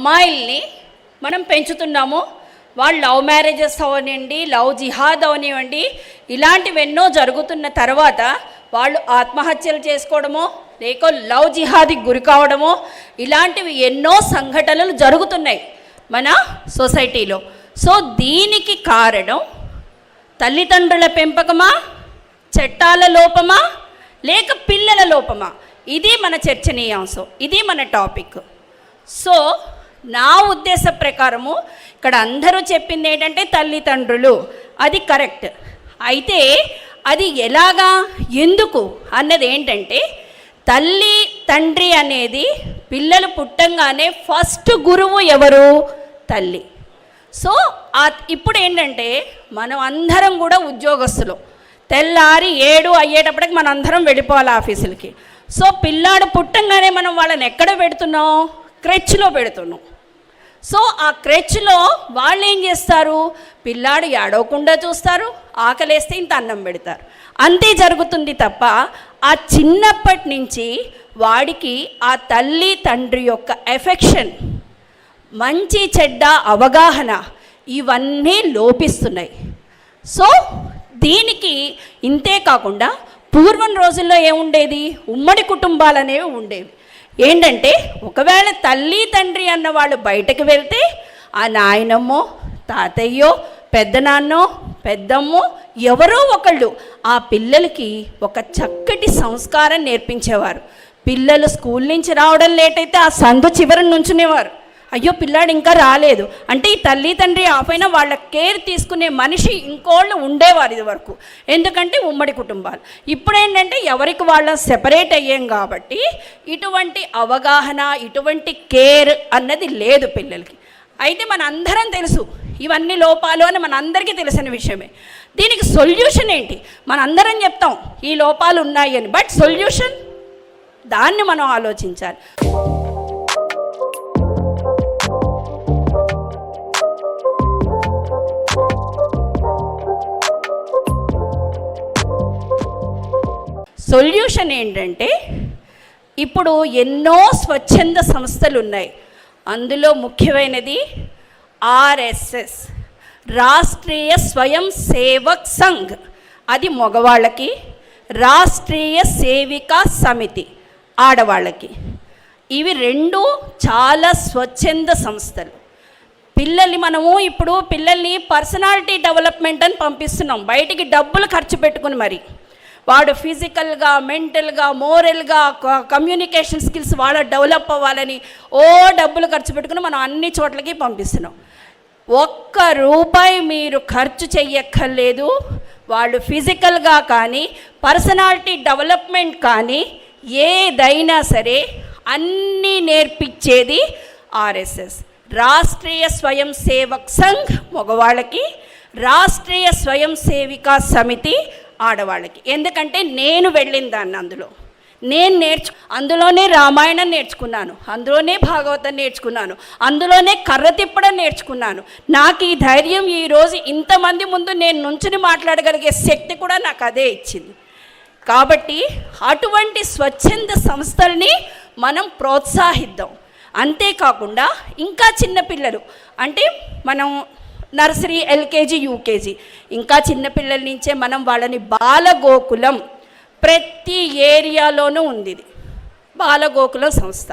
అమ్మాయిల్ని మనం పెంచుతున్నాము. వాళ్ళు లవ్ మ్యారేజెస్ అవనివ్వండి లవ్ జిహాద్ అవనివ్వండి ఇలాంటివి ఎన్నో జరుగుతున్న తర్వాత వాళ్ళు ఆత్మహత్యలు చేసుకోవడమో లేక లవ్ జిహాద్కి గురి కావడమో ఇలాంటివి ఎన్నో సంఘటనలు జరుగుతున్నాయి మన సొసైటీలో. సో దీనికి కారణం తల్లిదండ్రుల పెంపకమా చట్టాల లోపమా లేక పిల్లల లోపమా? ఇది మన చర్చనీయాంశం ఇది మన టాపిక్. సో నా ఉద్దేశ ప్రకారము ఇక్కడ అందరూ చెప్పింది ఏంటంటే తల్లిదండ్రులు. అది కరెక్ట్. అయితే అది ఎలాగా ఎందుకు అన్నది ఏంటంటే తల్లి తండ్రి అనేది పిల్లలు పుట్టంగానే ఫస్ట్ గురువు ఎవరు? తల్లి. సో ఆ ఇప్పుడు ఏంటంటే మనం అందరం కూడా ఉద్యోగస్తులు. తెల్లారి ఏడు అయ్యేటప్పటికి మనం అందరం వెళ్ళిపోవాలి ఆఫీసులకి. సో పిల్లాడు పుట్టంగానే మనం వాళ్ళని ఎక్కడ పెడుతున్నాం? క్రెచ్లో పెడుతున్నాం. సో ఆ క్రెచ్లో వాళ్ళు ఏం చేస్తారు? పిల్లాడు ఏడవకుండా చూస్తారు ఆకలేస్తే ఇంత అన్నం పెడతారు. అంతే జరుగుతుంది తప్ప ఆ చిన్నప్పటి నుంచి వాడికి ఆ తల్లి తండ్రి యొక్క ఎఫెక్షన్ మంచి చెడ్డ అవగాహన ఇవన్నీ లోపిస్తున్నాయి. సో దీనికి ఇంతే కాకుండా పూర్వం రోజుల్లో ఏముండేది? ఉమ్మడి కుటుంబాలు అనేవి ఉండేవి. ఏంటంటే ఒకవేళ తల్లి తండ్రి అన్న వాళ్ళు బయటకు వెళ్తే ఆ నాయనమ్మో తాతయ్యో పెద్దనాన్నో పెద్దమ్మో ఎవరో ఒకళ్ళు ఆ పిల్లలకి ఒక చక్కటి సంస్కారం నేర్పించేవారు. పిల్లలు స్కూల్ నుంచి రావడం లేట్ అయితే ఆ సందు చివరి నుంచునేవారు. అయ్యో పిల్లాడు ఇంకా రాలేదు. అంటే ఈ తల్లి తండ్రి ఆపైన వాళ్ళ కేర్ తీసుకునే మనిషి ఇంకోళ్ళు ఉండేవారు ఇది వరకు ఎందుకంటే ఉమ్మడి కుటుంబాలు. ఇప్పుడు ఏంటంటే ఎవరికి వాళ్ళ సెపరేట్ అయ్యాం కాబట్టి ఇటువంటి అవగాహన ఇటువంటి కేర్ అన్నది లేదు పిల్లలకి. అయితే మన అందరం తెలుసు ఇవన్నీ లోపాలు అని మన అందరికీ తెలిసిన విషయమే. దీనికి సొల్యూషన్ ఏంటి? మనందరం చెప్తాం ఈ లోపాలు ఉన్నాయి అని. బట్ సొల్యూషన్ దాన్ని మనం ఆలోచించాలి. సొల్యూషన్ ఏంటంటే ఇప్పుడు ఎన్నో స్వచ్ఛంద సంస్థలు ఉన్నాయి అందులో ముఖ్యమైనది ఆర్ఎస్ఎస్ రాష్ట్రీయ స్వయం సేవక్ సంఘ్. అది మగవాళ్ళకి రాష్ట్రీయ సేవికా సమితి ఆడవాళ్ళకి. ఇవి రెండు చాలా స్వచ్ఛంద సంస్థలు. పిల్లల్ని మనము ఇప్పుడు పిల్లల్ని పర్సనాలిటీ డెవలప్మెంట్ అని పంపిస్తున్నాం. బయటికి డబ్బులు ఖర్చు పెట్టుకుని మరి. వాడు ఫిజికల్గా మెంటల్గా మోరల్గా కమ్యూనికేషన్ స్కిల్స్ వాడు డెవలప్ అవ్వాలని ఓ డబ్బులు ఖర్చు పెట్టుకుని మనం అన్ని చోట్లకి పంపిస్తున్నాం. ఒక్క రూపాయి మీరు ఖర్చు చెయ్యక్కర్లేదు. వాళ్ళు ఫిజికల్గా కానీ పర్సనాలిటీ డెవలప్మెంట్ కానీ ఏదైనా సరే అన్నీ నేర్పించేది ఆర్ఎస్ఎస్. రాష్ట్రీయ స్వయం సేవక్ సంఘ్ మగవాళ్ళకి రాష్ట్రీయ స్వయం సేవికా సమితి ఆడవాళ్ళకి. ఎందుకంటే నేను వెళ్ళిన దాన్ని అందులో. నేను నేర్చు అందులోనే రామాయణం నేర్చుకున్నాను. అందులోనే భాగవతం నేర్చుకున్నాను. అందులోనే కర్ర తిప్పడం నేర్చుకున్నాను. నాకు ఈ ధైర్యం ఈరోజు ఇంతమంది ముందు నేను నుంచుని మాట్లాడగలిగే శక్తి కూడా నాకు అదే ఇచ్చింది. కాబట్టి అటువంటి స్వచ్ఛంద సంస్థల్ని మనం ప్రోత్సహిద్దాం. అంతేకాకుండా ఇంకా చిన్నపిల్లలు అంటే మనం నర్సరీ ఎల్కేజీ యూకేజీ. ఇంకా చిన్నపిల్లల నుంచే మనం వాళ్ళని బాలగోకులం ప్రతి ఏరియాలోనూ ఉంది ఇది. బాలగోకులం సంస్థ.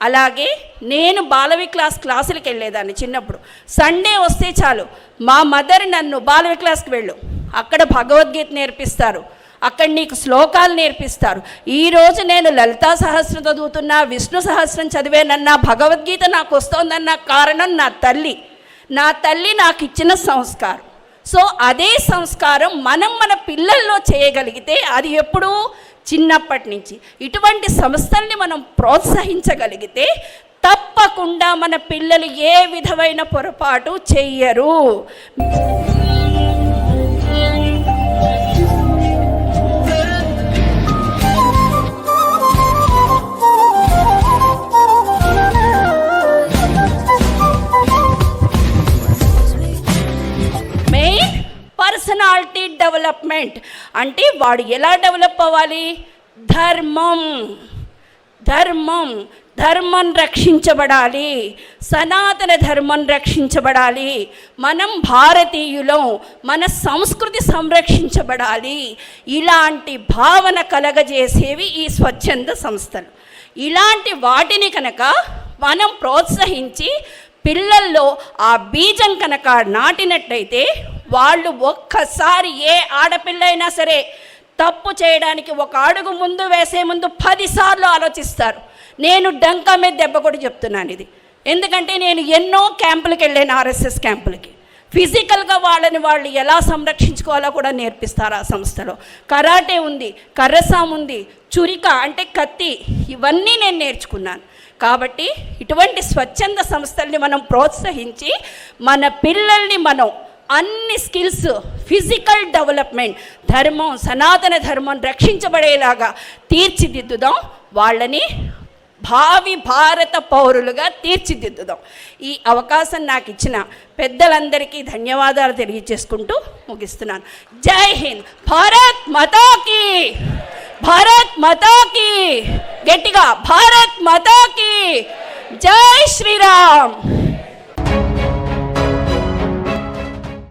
అలాగే నేను బాలవి క్లాస్ క్లాసులకు వెళ్ళేదాన్ని చిన్నప్పుడు. సండే వస్తే చాలు. మా మదర్ నన్ను బాలవి క్లాస్కి వెళ్ళు. అక్కడ భగవద్గీత నేర్పిస్తారు. అక్కడ నీకు శ్లోకాలు నేర్పిస్తారు. ఈరోజు నేను లలితా సహస్రం చదువుతున్నా విష్ణు సహస్రం చదివానన్నా భగవద్గీత నాకు వస్తోందన్న కారణం నా తల్లి. నా తల్లి నాకు ఇచ్చిన సంస్కారం. సో అదే సంస్కారం మనం మన పిల్లల్లో చేయగలిగితే అది ఎప్పుడూ చిన్నప్పటి నుంచి ఇటువంటి సంస్థల్ని మనం ప్రోత్సహించగలిగితే తప్పకుండా మన పిల్లలు ఏ విధమైన పొరపాటు చెయ్యరు. డెవలప్మెంట్ అంటే వాడు ఎలా డెవలప్ అవ్వాలి? ధర్మం. ధర్మం. ధర్మం రక్షించబడాలి. సనాతన ధర్మం రక్షించబడాలి. మనం భారతీయులం. మన సంస్కృతి సంరక్షించబడాలి. ఇలాంటి భావన కలగజేసేవి ఈ స్వచ్ఛంద సంస్థలు. ఇలాంటి వాటిని కనుక మనం ప్రోత్సహించి పిల్లల్లో ఆ బీజం కనుక నాటినట్టయితే వాళ్ళు ఒక్కసారి ఏ ఆడపిల్ల అయినా సరే తప్పు చేయడానికి ఒక అడుగు ముందు వేసే ముందు పదిసార్లు ఆలోచిస్తారు. నేను డంకా మీద దెబ్బ కూడా చెప్తున్నాను ఇది. ఎందుకంటే నేను ఎన్నో క్యాంపులకు వెళ్ళాను ఆర్ఎస్ఎస్ క్యాంపులకి. ఫిజికల్గా వాళ్ళని వాళ్ళు ఎలా సంరక్షించుకోవాలో కూడా నేర్పిస్తారు ఆ సంస్థలో. కరాటే ఉంది కర్రసాం ఉంది చురిక అంటే కత్తి ఇవన్నీ నేను నేర్చుకున్నాను. కాబట్టి ఇటువంటి స్వచ్ఛంద సంస్థల్ని మనం ప్రోత్సహించి మన పిల్లల్ని మనం అన్ని స్కిల్స్ ఫిజికల్ డెవలప్మెంట్ ధర్మం సనాతన ధర్మం రక్షించబడేలాగా తీర్చిదిద్దుదాం. వాళ్ళని భావి భారత పౌరులుగా తీర్చిదిద్దుదాం. ఈ అవకాశం నాకు ఇచ్చిన పెద్దలందరికీ ధన్యవాదాలు తెలియజేసుకుంటూ ముగిస్తున్నాను. జై హింద్. భారత్ మతాకి! భారత్ మతాకి! గట్టిగా భారత్ మతాకి! జై శ్రీరామ్!